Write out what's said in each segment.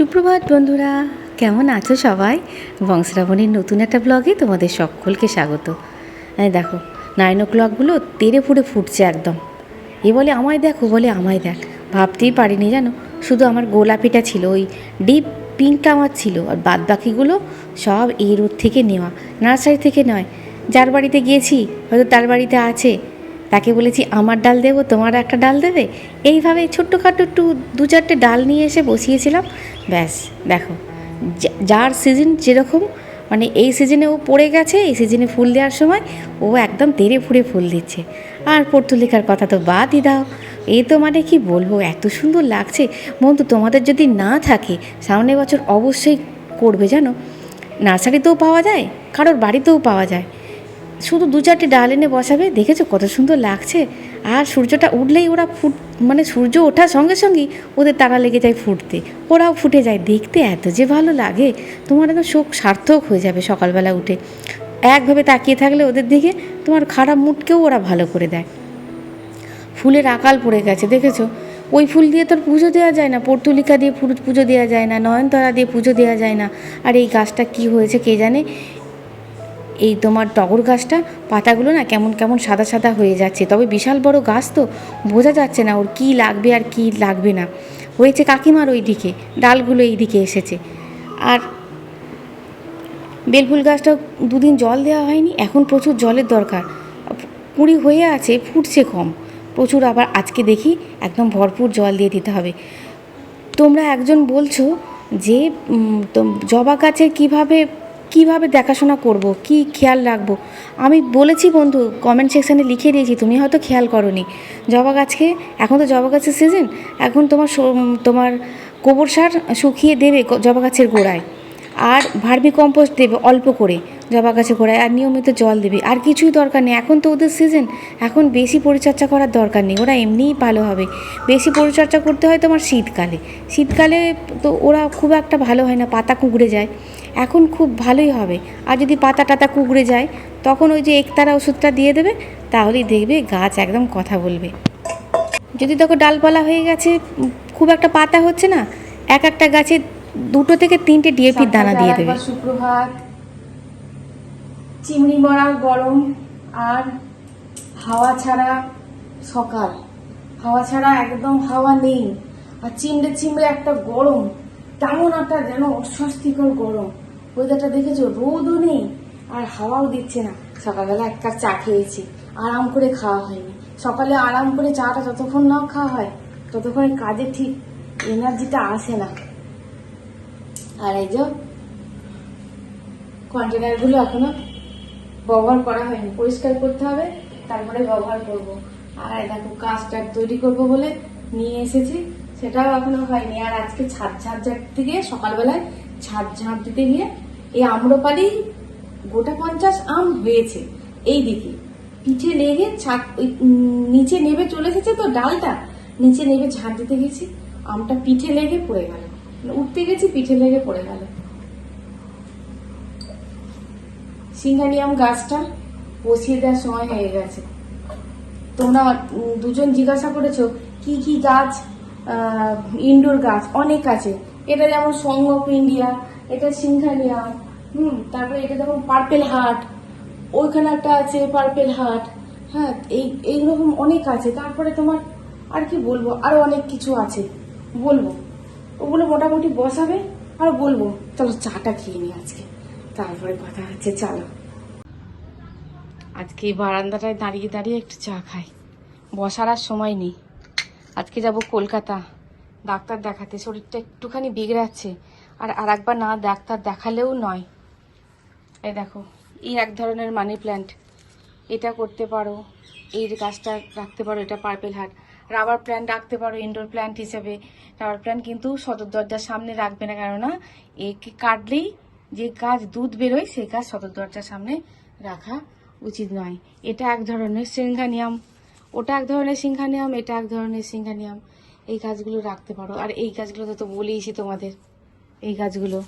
সুপ্রভাত বন্ধুরা, কেমন আছো সবাই? বংশরাবণীর নতুন একটা ব্লগে তোমাদের সকলকে স্বাগত। এই দেখো নাইন ও ক্লকগুলো তেড়ে ফুড়ে ফুটছে একদম। এ বলে আমায় দেখো বলে আমায় দেখ। ভাবতেই পারিনি জানো? শুধু আমার গোলাপিটা ছিল, ওই ডিপ পিঙ্কটা আমার ছিল, আর বাদ বাকিগুলো সব এই রোদ থেকে নেওয়া। নার্সারি থেকে নয়, যার বাড়িতে গিয়েছি, হয়তো তার বাড়িতে আছে। তাকে বলেছি, আমার ডাল দেবো, তোমার একটা ডাল দেবে? এইভাবে ছোট্টখাটো একটু দু চারটে ডাল নিয়ে এসে বসিয়েছিলাম। ব্যাস, দেখো যার সিজন যেরকম মানে এই সিজনে ও পড়ে গেছে, এই সিজনে ফুল দেওয়ার সময় ও একদম তেড়ে ফুড়ে ফুল দিচ্ছে। আর পর্তুলিকার কথা তো বাদই দাও। এই তো মানে কি বলব, এত সুন্দর লাগছে। বন্ধু, তোমাদের যদি না থাকে, সামনের বছর অবশ্যই করবে জানো। নার্সারিতেও পাওয়া যায়, কারোর বাড়িতেও পাওয়া যায়। শুধু দু চারটে ডাল এনে বসাবে? দেখেছ কত সুন্দর লাগছে। আর সূর্যটা উঠলেই ওরা ফুট মানে সূর্য ওঠার সঙ্গে সঙ্গেই ওদের তারা লেগে যায় ফুটতে। ওরাও ফুটে যায়। দেখতে এত যে ভালো লাগে। তোমার একদম শোক সার্থক হয়ে যাবে সকালবেলা উঠে। একভাবে তাকিয়ে থাকলে ওদের দিকে তোমার খারাপ মুডকেও ওরা ভালো করে দেয়। ফুলের আকাল পড়ে গেছে, দেখেছ? ওই ফুল দিয়ে তোর পুজো দেওয়া যায় না। পর্তুলিকা দিয়ে পুজো দেওয়া যায় না, নয়নতারা দিয়ে পুজো দেওয়া যায় না। আর এই গাছটা কি হয়েছে কে জানে? এই তোমার টগর গাছটা, পাতাগুলো না কেমন কেমন সাদা সাদা হয়ে যাচ্ছে। তবে বিশাল বড় গাছ তো, বোঝা যাচ্ছে না ওর কী লাগবে আর কী লাগবে না। হয়েছে কাকিমার ওই দিকে ডালগুলো এই দিকে এসেছে। আর বেলফুল গাছটা দুদিন জল দেওয়া হয়নি, এখন প্রচুর জলের দরকার। কুড়ি হয়ে আছে, ফুটছে কম। প্রচুর আবার আজকে দেখি একদম ভরপুর জল দিয়ে দিতে হবে। তোমরা একজন বলছো যে জবা গাছের কীভাবে কীভাবে দেখাশোনা করব? কি খেয়াল রাখব? আমি বলেছি বন্ধু কমেন্ট সেকশানে লিখে দিয়েছি, তুমি হয়তো খেয়াল করনি। জবা গাছকে, এখন তো জবা গাছের সিজন এখন তোমার তোমার গোবর সার শুকিয়ে দেবে জবা গাছের গোড়ায়। আর ভার্মি কম্পোস্ট দেবে অল্প করে জবা গাছের গোড়ায়, আর নিয়মিত জল দেবে। আর কিছুই দরকার নেই, এখন তো ওদের সিজন এখন বেশি পরিচর্যা করার দরকার নেই, ওরা এমনিই ভালো হবে। বেশি পরিচর্যা করতে হয় তোমার শীতকালে। শীতকালে তো ওরা খুব একটা ভালো হয় না, পাতা কুঁকড়ে যায়। এখন খুব ভালোই হবে। আর যদি পাতা টাতা কুঁকড়ে যায় তখন ওই যে একতারা ওষুধটা দিয়ে দেবে তাহলেই দেখবে গাছ একদম কথা বলবে। যদি দেখো ডালপালা হয়ে গেছে খুব একটা পাতা হচ্ছে না এক একটা গাছে দুটো থেকে তিনটে ডিএপির দানা দিয়ে দেবে। সুপ্রভাত চিমড়ি মরা গরম আর হাওয়া ছাড়া সকাল। হাওয়া ছাড়া একদম হাওয়া নেই। আর চিমড়ে চিমড়ে একটা গরম তেমন একটা যেন অস্বস্তিকর গরম। ওয়েদারটা দেখেছ রোদও নেই, আর হাওয়াও দিচ্ছে না। সকালবেলা এক কাপ চা খেয়েছি, আরাম করে খাওয়া হয়নি। সকালে আরাম করে চাটা যতক্ষণ না খাওয়া হয়, ততক্ষণ কাজে ঠিক এনার্জিটা আসে না। আর এই যে কন্টেনারগুলো এখনও ব্যবহার করা হয়নি, পরিষ্কার করতে হবে, তারপরে ব্যবহার করব। আর দেখো কাস্টার্ড তৈরি করব বলে নিয়ে এসেছি, সেটাও এখনও হয়নি। আর আজকে ছাদ ঝাঁপ থেকে সকালবেলায় ছাদ ঝাঁপ দিতে গিয়ে এই আম্রপালি গোটা পঞ্চাশ আম হয়েছে। এই দিকে পিঠে লেগে ছাদ নিচে নেবে চলে এসেছে তো ডালটা, নিচে নেবে ঝাঁপ দিতে গেছি। আমটা পিঠে লেগে পড়ে গেল। মানে উঠতে গেছি, পিঠে লেগে পড়ে গেল। সিঙ্গানিয়াম গাছটা বসিয়ে দেওয়ার সময় হয়ে গেছে। তোমরা দুজন জিজ্ঞাসা করেছ, কি কি গাছ ইনডোর গাছ? অনেক আছে। এটা যেমন সং অফ ইন্ডিয়া, এটা সিংহানিয়াম হুম, তারপরে এটা যেমন পার্পেল হার্ট ওইখানে একটা আছে পার্পেল হার্ট হ্যাঁ এই, এইরকম অনেক আছে। তারপরে তোমার আর কি বলব? আরও অনেক কিছু আছে। বলব। ওগুলো মোটামুটি বসাবে আর বলব। চলো চাটা খেয়ে নি আজকে। তারপরে কথা হচ্ছে, চলো। আজকে এই বারান্দাটায় দাঁড়িয়ে দাঁড়িয়ে একটু চা খাই। বসার আর সময় নেই। আজকে যাব কলকাতা। ডাক্তার দেখাতে। শরীরটা একটুখানি বিগড়াচ্ছে। আর আর একবার না ডাক্তার দেখালেও নয়। এই দেখো, এই এক ধরনের মানি প্ল্যান্ট এটা করতে পারো, এই গাছটা রাখতে পারো, এটা পার্পেল হার্ট রাবার প্ল্যান্ট রাখতে পারো ইনডোর প্ল্যান্ট হিসেবে। রাবার প্ল্যান্ট কিন্তু সদর দরজার সামনে রাখবে না, কেননা একে কাটলেই যে গাছ দুধ বেরোয়, সেই গাছ সদর দরজার সামনে রাখা উচিত নয়। এটা এক ধরনের সিংহানিয়াম। ওটা এক ধরনের সিংহানিয়াম, এটা এক ধরনের সিংহানিয়াম। এই গাছগুলো রাখতে পারো। আর এই গাছগুলো তো বলেইছি তোমাদের। এই গাছগুলো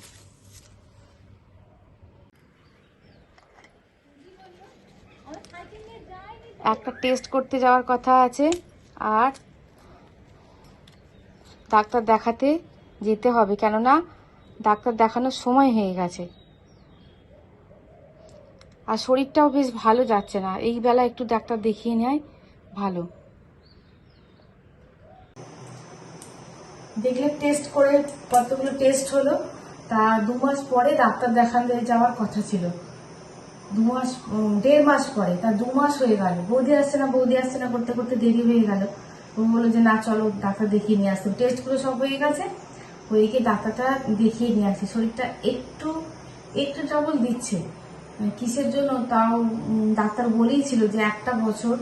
একটা টেস্ট করতে যাওয়ার কথা আছে। আর ডাক্তার দেখাতে যেতে হবে। কেননা ডাক্তার দেখানোর সময় হয়ে গেছে। আর শরীরটাও বেশ ভালো যাচ্ছে না। এই বেলা একটু ডাক্তার দেখিয়ে নেয়, ভালো। দেখলে টেস্ট করে কতগুলো টেস্ট হলো তা দু মাস পরে ডাক্তার দেখাতে যাওয়ার কথা ছিল। দু মাস দেড় মাস পরে তা দু মাস হয়ে গেল। বৌদি আসছে না, বৌদি আসছে না করতে করতে দেরি হয়ে গেল। ও বলল যে, না, চলো ডাক্তার দেখিয়ে নিয়ে আসতো। টেস্টগুলো সব হয়ে গেছে, হয়ে গিয়ে ডাক্তারটা দেখিয়ে নিয়ে আসছে। শরীরটা একটু একটু ট্রাবল দিচ্ছে। কিসের জন্য? তাও ডাক্তার বলেই ছিল যে, একটা বছর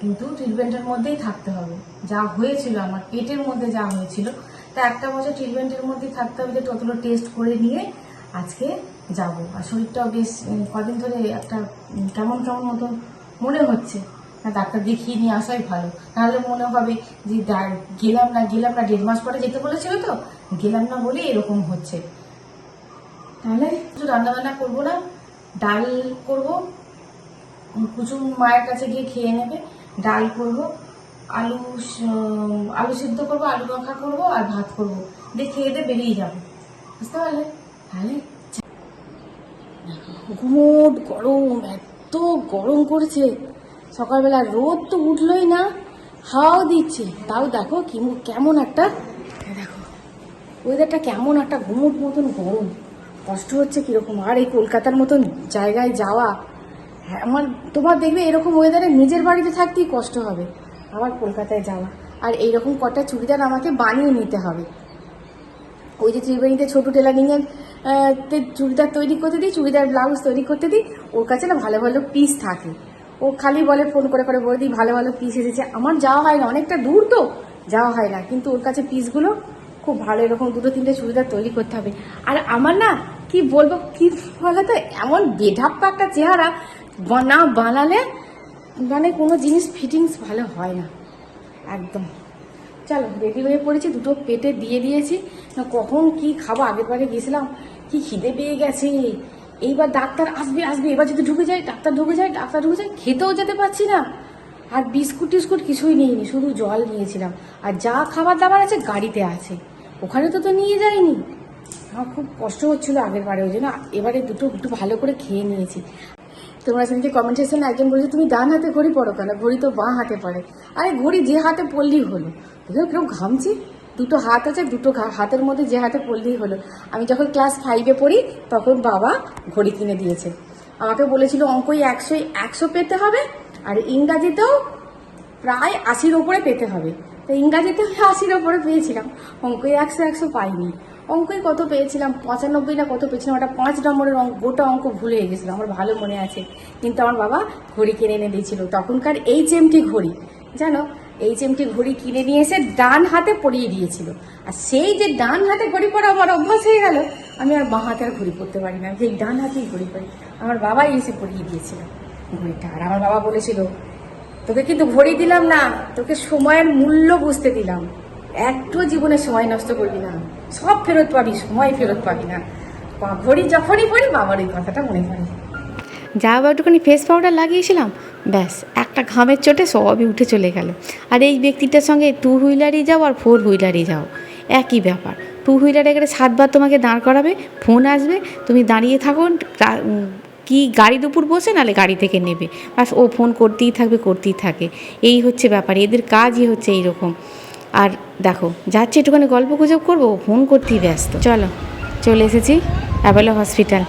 কিন্তু ট্রিটমেন্টের মধ্যেই থাকতে হবে। যা হয়েছিল, আমার পেটের মধ্যে যা হয়েছিল, তা একটা বছর ট্রিটমেন্টের মধ্যেই থাকতে হবে যে ততগুলো টেস্ট করে নিয়ে আজকে যাব। আর শরীরটাও বেশ কদিন ধরে একটা কেমন কেমন মতন মনে হচ্ছে। না, ডাক্তার দেখিয়ে নিয়ে আসাই ভালো। নাহলে মনে হবে যে গেলাম না গেলাম না, দেড় মাস পরে যেতে বলেছিল তো? গেলাম না বলে এরকম হচ্ছে। তাহলে কিছু রান্নাবান্না করব না, ডাল করব কুচুম মায়ের কাছে গিয়ে খেয়ে নেবে, ডাল করব, আলু আলু সিদ্ধ করব, আলু মাখা করব আর ভাত করব। দিয়ে খেয়ে দিয়ে বেরিয়ে যাব। বুঝতে পারলে? তাহলে ঘুমোট গরম, এত গরম করছে সকালবেলা রোদ তো উঠলোই না, হাওয়াও দিচ্ছে। তাও দেখো কি, কেমন একটা, দেখো ওয়েদারটা কেমন একটা ঘুমোট মতন গরম। কষ্ট হচ্ছে কীরকম? আর এই কলকাতার মতন জায়গায় যাওয়া হ্যাঁ আমার তোমার দেখবে এরকম ওয়েদারে নিজের বাড়িতে থাকতেই কষ্ট হবে। আমার কলকাতায় যাওয়া। আর এইরকম কটা চুড়িদার আমাকে বানিয়ে নিতে হবে। ওই যে ত্রিবেণীতে ছোটো টেলারিংয়ের তে চুড়িদার তৈরি করতে দিই, চুড়িদার ব্লাউজ তৈরি করতে দিই, ওর কাছে না ভালো ভালো পিস থাকে। ও খালি বলে ফোন করে করে বলে দিই, ভালো ভালো পিস এসেছে। আমার যাওয়া হয় না, অনেকটা দূর তো, যাওয়া হয় না। কিন্তু ওর কাছে পিসগুলো খুব ভালো, এরকম দুটো তিনটে চুড়িদার তৈরি করতে হবে। আর আমার না, কি বলব, কি বলতো, এমন বেঢাপ্পা একটা চেহারা না বানালে মানে কোনো জিনিস ফিটিংস ভালো হয় না। একদম। চলো রেডি হয়ে পড়েছি, দুটো পেটে দিয়ে দিয়েছি। না, কখন কি খাব? আগের বারে গেছিলাম কি খিদে পেয়ে গেছে। এইবার ডাক্তার আসবে আসবে। এবার যদি ঢুকে যায়, ডাক্তার ঢুকে যায়, ডাক্তার ঢুকে যায়, খেতেও যেতে পারছি না। আর বিস্কুট টিস্কুট কিছুই নিইনি, শুধু জল নিয়েছিলাম। আর যা খাবার দাবার আছে, গাড়িতে আছে। ওখানে তো তো নিয়ে যাইনি। আমার খুব কষ্ট হচ্ছিল আগের বারে, ওই জন্য এবারে দুটো একটু ভালো করে খেয়ে নিয়েছি। তোমরা সেদিনকে কমেন্ট সেকশনে একজন বলেছে, তুমি ডান হাতে ঘড়ি পড়ো কেন? ঘড়ি তো বাঁ হাতে পড়ে। আরে, ঘড়ি যে হাতে পড়লেই হলো। দেখো কীরকম ঘামছি? দুটো হাত আছে, দুটো হাতের মধ্যে যে হাতে পড়লেই হলো। আমি যখন ক্লাস ফাইভে পড়ি, তখন বাবা ঘড়ি কিনে দিয়েছে। আমাকে বলেছিল অঙ্কই একশো একশো পেতে হবে, আর ইংরাজিতেও প্রায় আশির ওপরে পেতে হবে। তো ইংরাজিতে আশির ওপরে পেয়েছিলাম। অঙ্কই একশো একশো পাইনি। অঙ্কই কত পেয়েছিলাম? পঁচানব্বই না কত পেয়েছিলাম? ওটা পাঁচ নম্বরের অঙ্ক, গোটা অঙ্ক ভুলে গেছিলাম আমার ভালো মনে আছে। কিন্তু আমার বাবা ঘড়ি কিনে এনে দিয়েছিল, তখনকার এইচ এমটি ঘড়ি। জানো এইচ এমটি ঘড়ি কিনে নিয়ে এসে ডান হাতে পরিয়ে দিয়েছিল। আর সেই যে ডান হাতে ঘড়ি পরা আমার অভ্যাস হয়ে গেল, আমি আর বাঁ হাতে আর ঘড়ি পরতে পারি না যে ডান হাতেই ঘড়ি পরি। আমার বাবাই এসে পরিয়ে দিয়েছিল ঘড়িটা, আর আমার বাবা বলেছিল, তোকে কিন্তু ঘড়ি দিলাম না, তোকে সময়ের মূল্য বুঝতে দিলাম। একটু জীবনে সময় নষ্ট করবি না। সব ফেরত পাবি, সময় ফেরত পাবি না। বা- ঘড়ি যখনই পড়ি বাবার এই কথাটা মনে পড়ে। যা আবার একটুখানি ফেস পাউডার লাগিয়েছিলাম, ব্যাস, একটা ঘামের চোটে সবই উঠে চলে গেল। আর এই ব্যক্তিটার সঙ্গে টু হুইলারই যাও আর ফোর হুইলারই যাও। একই ব্যাপার। টু হুইলারে গেলে সাতবার তোমাকে দাঁড় করাবে ফোন আসবে, তুমি দাঁড়িয়ে থাকো কি গাড়ির উপর বসে নালে গাড়ি থেকে নেবে। বাস ও ফোন করতেই থাকবে, করতেই থাকে। এই হচ্ছে ব্যাপার, এদের কাজই হচ্ছে এইরকম। আর দেখো, যাচ্ছি একটুখানি গল্প গুজব করব, ফোন করতেই ব্যস্ত। চলো, চলে এসেছি অ্যাভেলো হসপিটাল।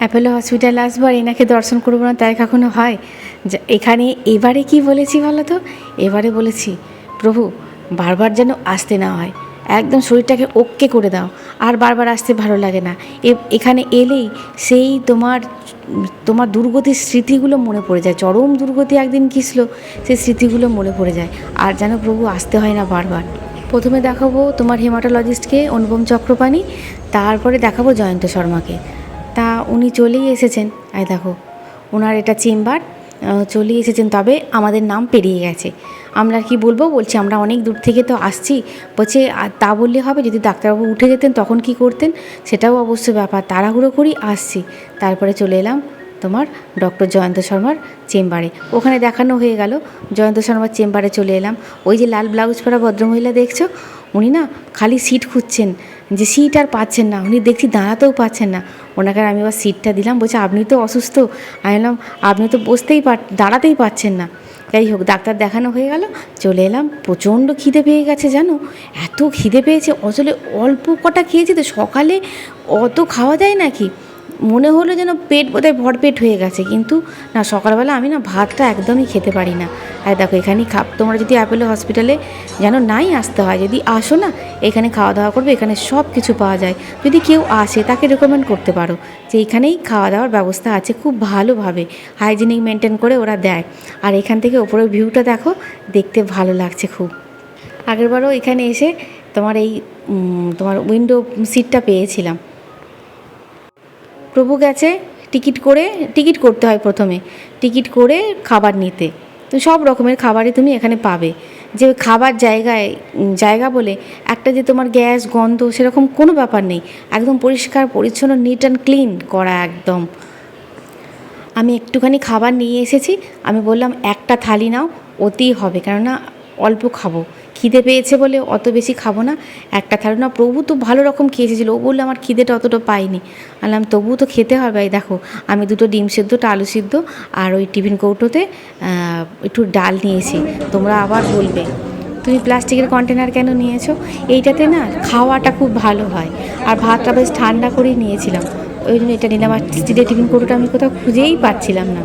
অ্যাপোলো হসপিটাল আসব আর এনাকে দর্শন করব না, তাই কখনো হয়? এখানে এবারে কি বলেছি বলো তো? এবারে বলেছি প্রভু, বারবার যেন আসতে না হয়। একদম শরীরটাকে ওকে করে দাও। আর বারবার আসতে ভালো লাগে না। এখানে এলেই সেই তোমার তোমার দুর্গতির স্মৃতিগুলো মনে পড়ে যায়। চরম দুর্গতি একদিন কিসলো সেই স্মৃতিগুলো মনে পড়ে যায়। আর যেন প্রভু আসতে হয় না বারবার। প্রথমে দেখাবো তোমার হেমাটোলজিস্টকে, অনুপম চক্রপাণি। তারপরে দেখাবো জয়ন্ত শর্মাকে। তা উনি চলেই এসেছেন। আয় দেখো ওনার এটা চেম্বার চলেই এসেছেন। তবে আমাদের নাম পেরিয়ে গেছে। আমরা কি বলব? বলছি, আমরা অনেক দূর থেকে তো আসছি। বলছে তা বললে হবে, যদি ডাক্তারবাবু উঠে যেতেন তখন কি করতেন? সেটাও অবশ্য ব্যাপার। তাড়াহুড়ো করি আসছি। তারপরে চলে এলাম তোমার ডক্টর জয়ন্ত শর্মার চেম্বারে। ওখানে দেখানো হয়ে গেল। জয়ন্ত শর্মার চেম্বারে চলে এলাম। ওই যে লাল ব্লাউজ পরা ভদ্রমহিলা দেখছ? উনি না খালি সিট খুঁজছেন। যে সিট আর পাচ্ছেন না। উনি দেখছি দাঁড়াতেও পাচ্ছেন না। ওনাকে আমি আবার সিটটা দিলাম। বলছে, আপনি তো অসুস্থ। আমি এলাম আপনি তো বসতেই পার, দাঁড়াতেই পারছেন না। যাই হোক, ডাক্তার দেখানো হয়ে গেল, চলে এলাম। প্রচণ্ড খিদে পেয়ে গেছে, জানো? এত খিদে পেয়েছে আসলে অল্প কটা খেয়েছি তো সকালে অত খাওয়া যায় নাকি? মনে হলো যেন পেট বোধহয় ভরপেট হয়ে গেছে, কিন্তু না, সকালবেলা আমি না ভাতটা একদমই খেতে পারি না। আর দেখো এখানেই খা, তোমরা যদি অ্যাপেলো হসপিটালে যেন নাই আসতে হয়, যদি আসো না, এখানে খাওয়া দাওয়া করবে, এখানে সব কিছু পাওয়া যায়। যদি কেউ আসে, তাকে রেকমেন্ড করতে পারো যে এখানেই খাওয়া দাওয়ার ব্যবস্থা আছে খুব ভালোভাবে হাইজিনিক মেনটেন করে ওরা দেয়। আর এখান থেকে ওপরের ভিউটা দেখো, দেখতে ভালো লাগছে খুব। আগেরবারও এখানে এসে তোমার এই তোমার উইন্ডো সিটটা পেয়েছিলাম। প্রভু গেছে, টিকিট করে, টিকিট করতে হয় প্রথমে। টিকিট করে খাবার নিতে। তো সব রকমের খাবারই তুমি এখানে পাবে। যে খাবার জায়গায় জায়গা বলে একটা যে তোমার গ্যাস, গন্ধ, সেরকম কোনো ব্যাপার নেই। একদম পরিষ্কার, পরিচ্ছন্ন নিট অ্যান্ড ক্লিন করা একদম। আমি একটুখানি খাবার নিয়ে এসেছি। আমি বললাম, একটা থালি নাও ওতেই হবে। কেননা অল্প খাব। খিদে পেয়েছে বলে অত বেশি খাব না। একটা থালি না, প্রভু তো ভালো রকম খেয়ে এসেছিল ও বলল, আমার খিদেটা অতটা পাইনি। আনলাম, তবুও তো খেতে হবে। এই দেখো, আমি দুটো ডিম সেদ্ধটা আলু সিদ্ধ আর ওই টিফিন কৌটোতে একটু ডাল নিয়েছি। তোমরা আবার বলবে, তুমি প্লাস্টিকের কন্টেনার কেন নিয়েছো? এইটাতে না খাওয়াটা খুব ভালো হয়। আর ভাতটা বেশ ঠান্ডা করেই নিয়েছিলাম। ওই জন্য এটা নিলাম। আর স্টিলের টিফিন কৌটোটা আমি কোথাও খুঁজেই পাচ্ছিলাম না।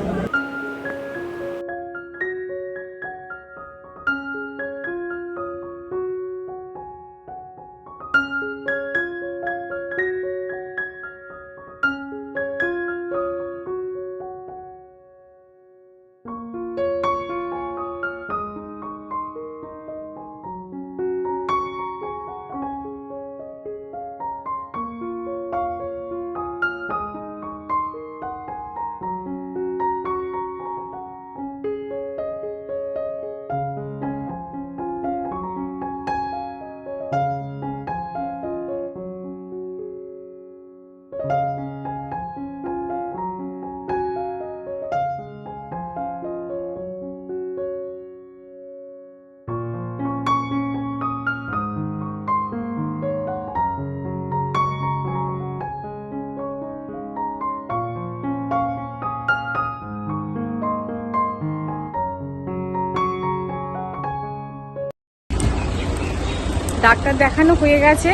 ডাক্তার দেখানো হয়ে গেছে।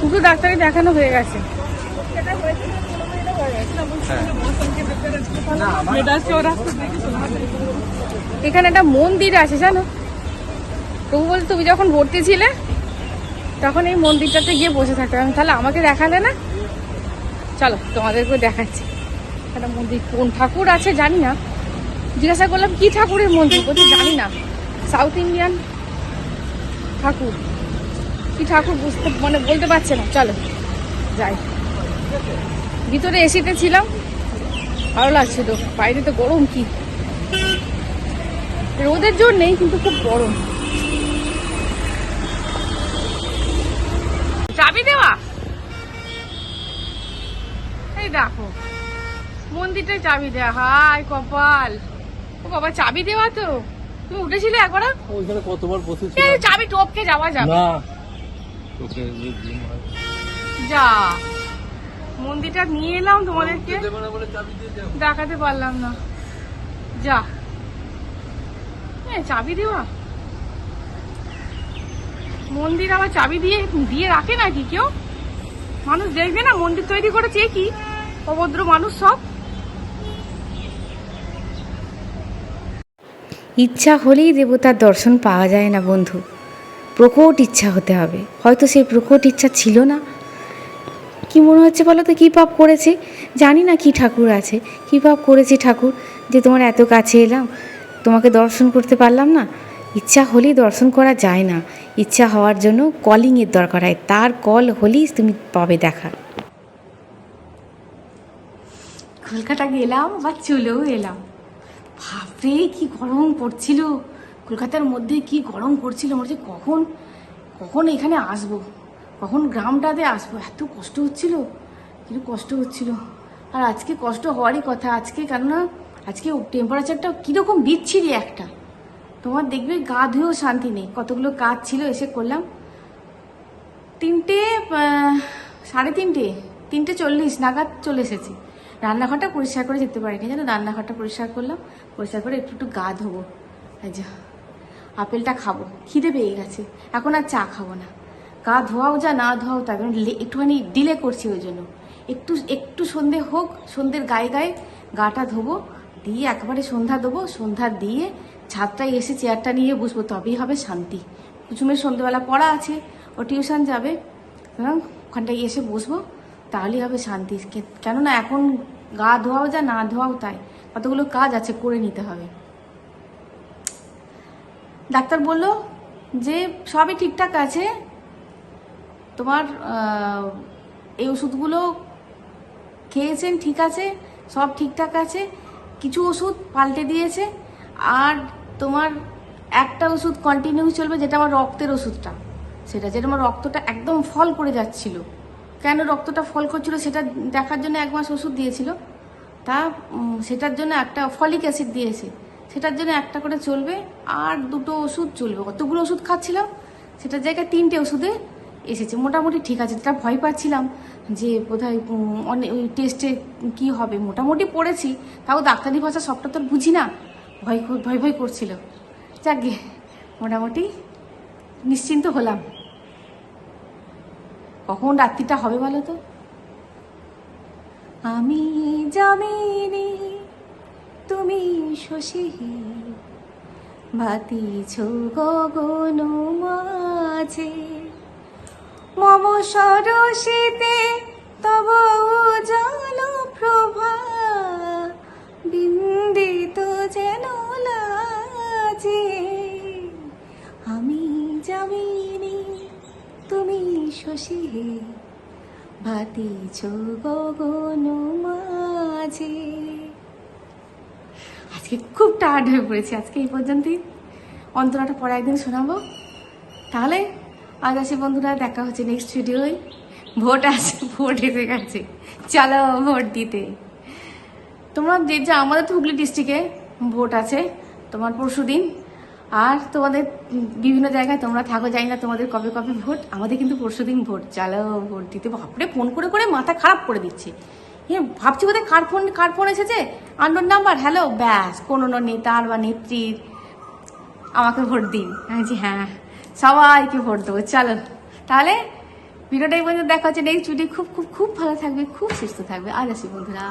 দুটো ডাক্তারে দেখানো হয়ে গেছে। এখানে একটা মন্দির আছে, জানো? তবু বল তুমি যখন ভর্তি ছিলে, তখন এই মন্দিরটাতে গিয়ে বসে থাকতে আমি তাহলে আমাকে দেখালে না? চলো তোমাদেরকে দেখাচ্ছি। একটা মন্দির, কোন ঠাকুর আছে জানি না। জিজ্ঞাসা করলাম, কি ঠাকুরের মন্দির? বলছি, জানি না। সাউথ ইন্ডিয়ান ঠাকুর। কি ঠাকুর বুঝতে মানে বলতে পারছে না। চলো যাই। ভিতরে এসিতে ছিলাম। ভালো লাগছিল বাইরে তো গরম কি? রোদের জোর নেই কিন্তু খুব গরম। চাবি দেওয়া? এই দেখো মন্দিরটায় চাবি দেওয়া। হাই কপাল। ও বাবা চাবি দেওয়া তো? তুমি উঠেছিলে একবার? ওইখানে কতবার বসেছি চাবি টপকে যাওয়া যাবে। না। তোকে যে দিন হয়। যা। মন্দিরটা নিয়ে এলাম তোমাদেরকে। দেখাতে পারলাম না। যা। এ, চাবি দেওয়া। মন্দির আবার চাবি দিয়ে দিয়ে রাখে নাকি কেউ? মানুষ দেখবে না মন্দির তৈরি করেছে কি? অভদ্র মানুষ সব। ইচ্ছা হলেই দেবতার দর্শন পাওয়া যায় না বন্ধু। প্রকট ইচ্ছা হতে হবে। হয়তো সেই প্রকট ইচ্ছা ছিল না। কি মনে হচ্ছে বলো তো, কী পাপ করেছি? জানি না কি ঠাকুর আছে। কী পাপ করেছি ঠাকুর? যে তোমার এত কাছে এলাম, তোমাকে দর্শন করতে পারলাম না। ইচ্ছা হলেই দর্শন করা যায় না। ইচ্ছা হওয়ার জন্য কলিংয়ের দরকার হয়। তার কল হলেই তুমি পাবে দেখা। কলকাতা গেলাম বা চলেও এলাম। বাপরে, কি গরম পড়ছিল। কলকাতার মধ্যে কি গরম করছিল মনে হচ্ছে, কখন কখন এখানে আসব? কখন গ্রামটাতে আসব? এত কষ্ট হচ্ছিল? কিন্তু কষ্ট হচ্ছিল? আর আজকে কষ্ট হওয়ারই কথা। আজকে কেননা, আজকে টেম্পারেচারটা কীরকম বিচ্ছিরি একটা। তোমার দেখবে গা ধুয়েও শান্তি নেই। কতগুলো কাজ ছিল, এসে করলাম। তিনটে সাড়ে তিনটে তিনটে চল্লিশ নাগাদ চলে এসেছি। রান্নাঘরটা পরিষ্কার করে যেতে পারিনি। জানো, রান্নাঘরটা পরিষ্কার করলাম। পরিষ্কার করে একটু একটু গা ধোবো। যে আপেলটা খাব। খিদে পেয়ে গেছে। এখন আর চা খাব না। গা ধোয়াও যা না ধোয়াও তা কারণ একটুখানি ডিলে করছি ওই জন্য। একটু একটু সন্ধে হোক, সন্ধ্যের গায়ে গায়ে গাটা ধোবো, দিয়ে একবারে সন্ধ্যা দেবো, সন্ধ্যা দিয়ে ছাদটায় এসে চেয়ারটা নিয়ে বসবো, তবেই হবে শান্তি। কুচুমের সন্ধ্যেবেলা পড়া আছে, ও টিউশন যাবে। সুতরাং ওখানটায় এসে বসবো, তাহলেই হবে শান্তি। কেননা এখন গা ধোয়াও যা না ধোয়াও তাই। কতগুলো কাজ আছে, করে নিতে হবে। ডাক্তার বলল যে সবই ঠিকঠাক আছে। তোমার এই ওষুধগুলো খেয়েছেন, ঠিক আছে, সব ঠিকঠাক আছে, কিছু ওষুধ পাল্টে দিয়েছে, আর তোমার একটা ওষুধ কন্টিনিউ চলবে, যেটা আমার রক্তের ওষুধটা। সেটা যেটা আমার রক্তটা একদম ফল করে যাচ্ছিল। কেন রক্তটা ফল করছিল সেটা দেখার জন্য এক মাস ওষুধ দিয়েছিল। তা সেটার জন্য একটা ফলিক অ্যাসিড দিয়েছে। সেটার জন্য একটা করে চলবে আর দুটো ওষুধ চলবে। কতগুলো ওষুধ খাচ্ছিলাম? সেটার জায়গায় তিনটে ওষুধে এসেছে। মোটামুটি ঠিক আছে, যেটা ভয় পাচ্ছিলাম যে বোধহয় অনেক ওই টেস্টে কী হবে। মোটামুটি পড়েছি, তাও ডাক্তারি ভাষা সবটা তো বুঝি না। ভয় ভয় ভয় করছিল। যাকে মোটামুটি নিশ্চিন্ত হলাম। কখন রাত্রিটা হবে বলো তো? আমি জামিনি তুমি শশী। বাতিছ গগন মাঝে। মম সরসিতে তব জল প্রভা। বিন্দিত যেন লাজে। আমি জামিনি তুমি শশী। ভাতিছ গগন মাঝে। আজকে খুব টায়ার্ড হয়ে পড়েছি। আজকে এই পর্যন্তই। অন্তরাটা পরে একদিন শোনাবো। তাহলে আজ আসি বন্ধুরা, দেখা হচ্ছে নেক্সট ভিডিওয় ভোট আছে, ভোট এসে গেছে। চলো ভোট দিতে। তোমরা যে যে, আমাদের তো হুগলি ডিস্ট্রিক্টে ভোট আছে, তোমার পরশু দিন। আর তোমাদের বিভিন্ন জায়গায় তোমরা থাকো, জানি না তোমাদের কবে কবে ভোট, আমাদের কিন্তু পরশু দিন ভোট। চলো ভোট দিতে। বাপরে ফোন করে করে মাথা খারাপ করে দিচ্ছে। হ্যাঁ ভাবছি বোধহয় কার ফোন কার ফোন এসেছে? আন্ডোর নাম্বার? হ্যালো? ব্যাস কোনো নেতার বা নেত্রীর। আমাকে ভোট দিন। বলছি হ্যাঁ সবাইকে ভোট দেবো। চলো। তাহলে ভিডিওটাই পর্যন্ত দেখা হচ্ছে। নেক্সট ভিডিও খুব খুব খুব ভালো থাকবে, খুব সুস্থ থাকবে। আর আসি বন্ধুরা।